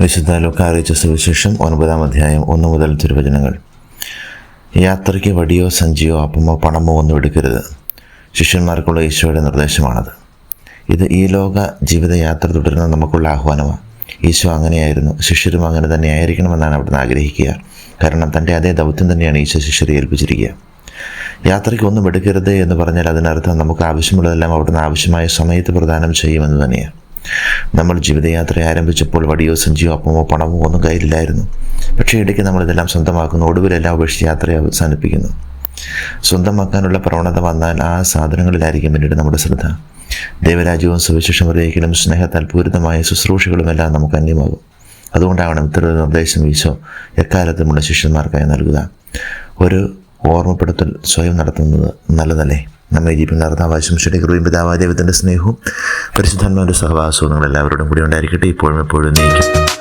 വിശുദ്ധ ലൂക്ക സുവിശേഷം ഒൻപതാം അധ്യായം ഒന്ന് മുതൽ തിരുവചനങ്ങൾ. യാത്രയ്ക്ക് വടിയോ സഞ്ചിയോ അപ്പമോ പണമോ ഒന്നും എടുക്കരുത്. ശിഷ്യന്മാർക്കുള്ള ഈശോയുടെ നിർദ്ദേശമാണത്. ഇത് ഈ ലോക ജീവിതയാത്ര തുടരുന്ന നമുക്കുള്ള ആഹ്വാനമാണ്. ഈശോ അങ്ങനെയായിരുന്നു. ശിഷ്യരും അങ്ങനെ തന്നെ ആയിരിക്കണമെന്നാണ് അവിടുന്ന് ആഗ്രഹിക്കുക. കാരണം തന്റെ അതേ ദൗത്യം തന്നെയാണ് ഈശോ ശിഷ്യരെ ഏൽപ്പിച്ചിരിക്കുക. യാത്രയ്ക്ക് ഒന്നും എടുക്കരുത് എന്ന് പറഞ്ഞാൽ അതിനർത്ഥം നമുക്ക് ആവശ്യമുള്ളതെല്ലാം അവിടുന്ന് ആവശ്യമായ സമയത്ത് പ്രദാനം ചെയ്യുമെന്ന് തന്നെയാണ്. നമ്മൾ ജീവിതയാത്ര ആരംഭിച്ചപ്പോൾ വടിയോ സഞ്ചിയോ അപ്പമോ പണമോ ഒന്നും കയ്യിലില്ലായിരുന്നു. പക്ഷേ ഇടയ്ക്ക് നമ്മളിതെല്ലാം സ്വന്തമാക്കുന്നു ഒടുവിലെല്ലാം ഉപേക്ഷിച്ച് യാത്രയെ അവസാനിപ്പിക്കുന്നു. സ്വന്തമാക്കാനുള്ള പ്രവണത വന്നാൽ ആ സാധനങ്ങളിലായിരിക്കും പിന്നീട് നമ്മുടെ ശ്രദ്ധ. ദൈവരാജ്യവും സുവിശേഷം സ്നേഹത്താൽ പൂരിതമായ ശുശ്രൂഷകളുമെല്ലാം നമുക്ക് അന്യമാകും. അതുകൊണ്ടാവണം ഇത്തരം നിർദ്ദേശം ഈശോ എക്കാലത്തുമുള്ള ശിഷ്യന്മാർക്കായി നൽകുക. ഒരു ഓർമ്മപ്പെടുത്തൽ സ്വയം നടത്തുന്നത് നല്ലതല്ലേ? നമ്മെ ജീവിക്കുന്ന ശരി കൃപയും പിതാവായ ദൈവത്തിന്റെ സ്നേഹവും പരിശുദ്ധന്മാരുടെ സഹവാസവും നിങ്ങളെല്ലാവരോടും കൂടി ഉണ്ടായിരിക്കട്ടെ. ഇപ്പോഴും എപ്പോഴും നീക്കും